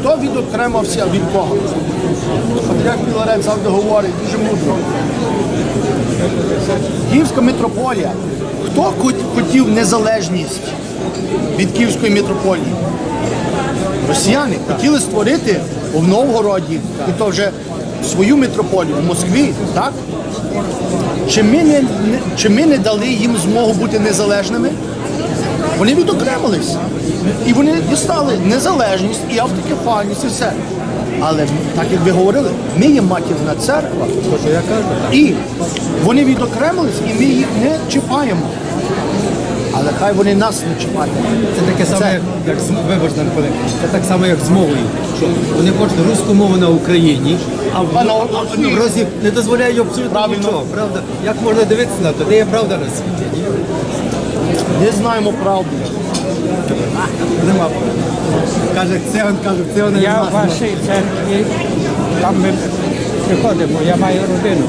хто відокремався від кого? Патріарх Філарет завжди говорить дуже мудро. Київська митрополія. Хто хотів незалежність від Київської митрополії? Росіяни хотіли створити в Новгороді, і то вже свою митрополію в Москві, так? Чи ми не- чи ми не дали їм змогу бути незалежними? Вони відокремились. І вони дістали незалежність і автокефальність, і все. Але так як ви говорили, ми є матірна церква. що я кажу. І вони відокремились, і ми їх не чіпаємо. Але хай вони нас не чіпають. Це таке саме, Це- як, з на. Це так само, як з мовою. Що вони хочуть руську мову на Україні, а в, А на- а в Росії не дозволяють абсолютно Правильно. нічого. Правда? Як можна дивитися на то? Де є правда на світі? Не знаємо правду. Нема. Каже, це він каже, це він Я в вашій церкві, там ми приходимо, я маю родину.